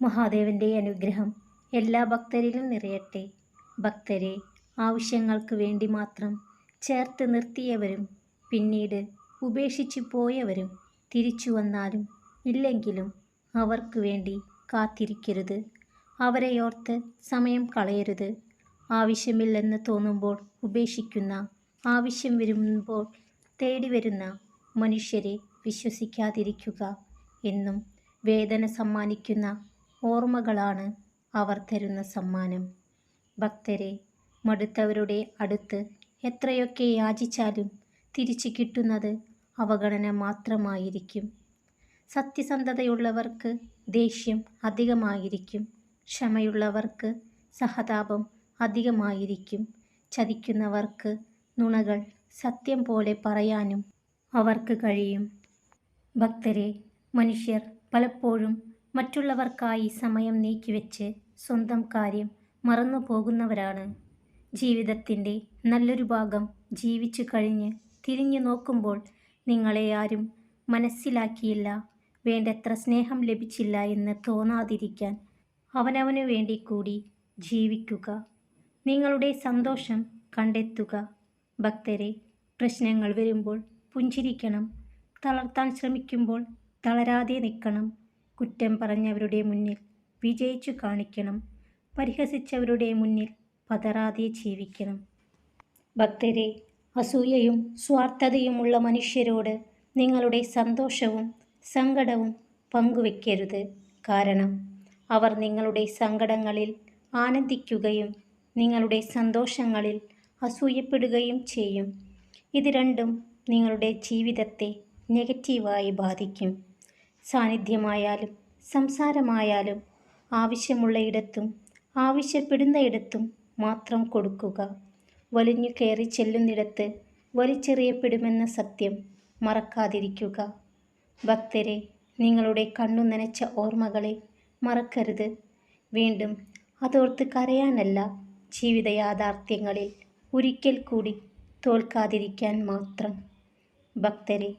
മഹാദേവന്റെ അനുഗ്രഹം എല്ലാ ഭക്തരിലും നിറയട്ടെ. ഭക്തരെ ആവശ്യങ്ങൾക്ക് വേണ്ടി മാത്രം ചേർത്ത് നിർത്തിയവരും പിന്നീട് ഉപേക്ഷിച്ചു പോയവരും തിരിച്ചു വന്നാലും ഇല്ലെങ്കിലും അവർക്ക് വേണ്ടി കാത്തിരിക്കരുത്. അവരെയോർത്ത് സമയം കളയരുത്. ആവശ്യമില്ലെന്ന് തോന്നുമ്പോൾ ഉപേക്ഷിക്കുന്ന ആവശ്യം വരുമ്പോൾ തേടി വരുന്ന മനുഷ്യരെ വിശ്വസിക്കാതിരിക്കുക എന്നും വേദന സമ്മാനിക്കുന്ന ഓർമ്മകളാണ് അവർ തരുന്ന സമ്മാനം. ഭക്തരെ മടുത്തവരുടെ അടുത്ത് എത്രയൊക്കെ യാചിച്ചാലും തിരിച്ചു കിട്ടുന്നത് അവഗണന മാത്രമായിരിക്കും. സത്യസന്ധതയുള്ളവർക്ക് ദേഷ്യം അധികമായിരിക്കും. ക്ഷമയുള്ളവർക്ക് സഹതാപം അധികമായിരിക്കും. ചതിക്കുന്നവർക്ക് നുണകൾ സത്യം പോലെ പറയാനും അവർക്ക് കഴിയും. ഭക്തരെ മനുഷ്യർ പലപ്പോഴും മറ്റുള്ളവർക്കായി സമയം നീക്കിവെച്ച് സ്വന്തം കാര്യം മറന്നു പോകുന്നവരാണ് ജീവിതത്തിന്റെ നല്ലൊരു ഭാഗം ജീവിച്ചു കഴിഞ്ഞ് തിരിഞ്ഞു നോക്കുമ്പോൾ നിങ്ങളെ ആരും മനസ്സിലാക്കിയില്ല. വേണ്ടത്ര സ്നേഹം ലഭിച്ചില്ല എന്ന് തോന്നാതിരിക്കാൻ അവനവനു വേണ്ടി കൂടി ജീവിക്കുക. നിങ്ങളുടെ സന്തോഷം കണ്ടെത്തുക. ഭക്തരെ പ്രശ്നങ്ങൾ വരുമ്പോൾ പുഞ്ചിരിക്കണം. തളർത്താൻ ശ്രമിക്കുമ്പോൾ തളരാതെ നിൽക്കണം. കുറ്റം പറഞ്ഞവരുടെ മുന്നിൽ വിജയിച്ചു കാണിക്കണം. പരിഹസിച്ചവരുടെ മുന്നിൽ പതറാതെ ജീവിക്കണം. ഭക്തരെ അസൂയയും സ്വാർത്ഥതയുമുള്ള മനുഷ്യരോട് നിങ്ങളുടെ സന്തോഷവും സങ്കടവും പങ്കുവെക്കരുത്. കാരണം അവർ നിങ്ങളുടെ സങ്കടങ്ങളിൽ ആനന്ദിക്കുകയും നിങ്ങളുടെ സന്തോഷങ്ങളിൽ അസൂയപ്പെടുകയും ചെയ്യും. ഇത് രണ്ടും നിങ്ങളുടെ ജീവിതത്തെ നെഗറ്റീവായി ബാധിക്കും. സാന്നിധ്യമായാലും സംസാരമായാലും ആവശ്യമുള്ളയിടത്തും ആവശ്യപ്പെടുന്നയിടത്തും മാത്രം കൊടുക്കുക. വലിഞ്ഞു കയറി ചെല്ലുന്നിടത്ത് വലിച്ചെറിയപ്പെടുമെന്ന സത്യം മറക്കാതിരിക്കുക. ഭക്തരെ നിങ്ങളുടെ കണ്ണു നനച്ച ഓർമ്മകളെ മറക്കരുത്. വീണ്ടും അതോർത്ത് കരയാനല്ല ജീവിത യാഥാർത്ഥ്യങ്ങളിൽ ഒരിക്കൽ കൂടി തോൽക്കാതിരിക്കാൻ മാത്രം. ഭക്തരെ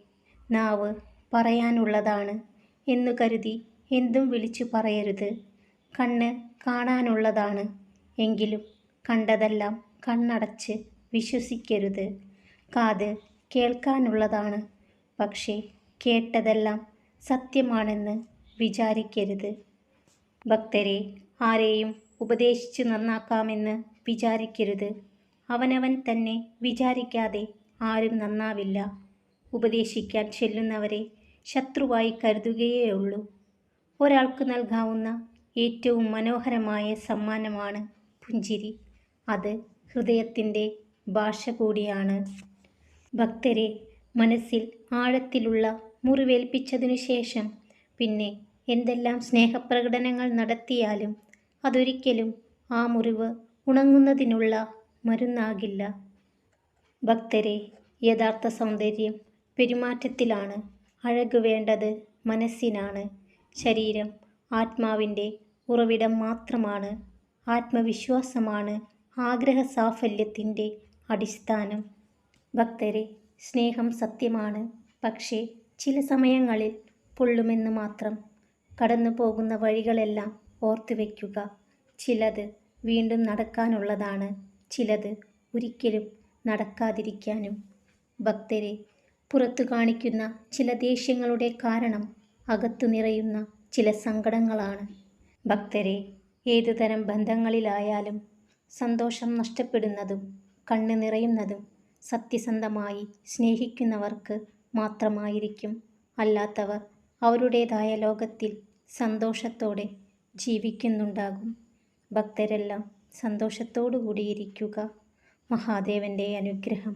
നാവ് പറയാനുള്ളതാണ് എന്നു കരുതി എന്തും വിളിച്ചു പറയരുത്. കണ്ണ് കാണാനുള്ളതാണ്. എങ്കിലും കണ്ടതെല്ലാം കണ്ണടച്ച് വിശ്വസിക്കരുത്. കാത് കേൾക്കാനുള്ളതാണ്. പക്ഷേ കേട്ടതെല്ലാം സത്യമാണെന്ന് വിചാരിക്കരുത്. ഭക്തരെ ആരെയും ഉപദേശിച്ചു നന്നാക്കാമെന്ന് വിചാരിക്കരുത്. അവനവൻ തന്നെ വിചാരിക്കാതെ ആരും നന്നാവില്ല. ഉപദേശിക്കാൻ ചെല്ലുന്നവരെ ശത്രുവായി കരുതുകയേയുള്ളൂ. ഒരാൾക്ക് നൽകാവുന്ന ഏറ്റവും മനോഹരമായ സമ്മാനമാണ് പുഞ്ചിരി. അത് ഹൃദയത്തിന്റെ ഭാഷ കൂടിയാണ്. ഭക്തരെ മനസ്സിൽ ആഴത്തിലുള്ള മുറിവേൽപ്പിച്ചതിനു ശേഷം പിന്നെ എന്തെല്ലാം സ്നേഹപ്രകടനങ്ങൾ നടത്തിയാലും അതൊരിക്കലും ആ മുറിവ് ഉണങ്ങുന്നതിനുള്ള മരുന്നാകില്ല. ഭക്തരെ യഥാർത്ഥ സൗന്ദര്യം പെരുമാറ്റത്തിലാണ് അഴക് വേണ്ടത് മനസ്സിനാണ്. ശരീരം ആത്മാവിന്റെ ഉറവിടം മാത്രമാണ്. ആത്മവിശ്വാസമാണ് ആഗ്രഹ സാഫല്യത്തിന്റെ അടിസ്ഥാനം. ഭക്തരെ സ്നേഹം സത്യമാണ്. പക്ഷേ ചില സമയങ്ങളിൽ പൊള്ളുമെന്ന് മാത്രം കടന്നു പോകുന്ന വഴികളെല്ലാം ഓർത്തു വയ്ക്കുക ചിലത് വീണ്ടും നടക്കാനുള്ളതാണ് ചിലത് ഒരിക്കലും നടക്കാതിരിക്കാനും. ഭക്തരെ പുറത്തു കാണിക്കുന്ന ചില ദേഷ്യങ്ങളുടെ കാരണം അകത്തു നിറയുന്ന ചില സങ്കടങ്ങളാണ്. ഭക്തരെ ഏതുതരം ബന്ധങ്ങളിലായാലും സന്തോഷം നഷ്ടപ്പെടുന്നതും കണ്ണു നിറയുന്നതും സത്യസന്ധമായി സ്നേഹിക്കുന്നവർക്ക് മാത്രമായിരിക്കും. അല്ലാത്തവർ അവരുടേതായ ലോകത്തിൽ സന്തോഷത്തോടെ ജീവിക്കുന്നുണ്ടാകും. ഭക്തരെല്ലാം സന്തോഷത്തോടു കൂടിയിരിക്കുക മഹാദേവന്റെ അനുഗ്രഹം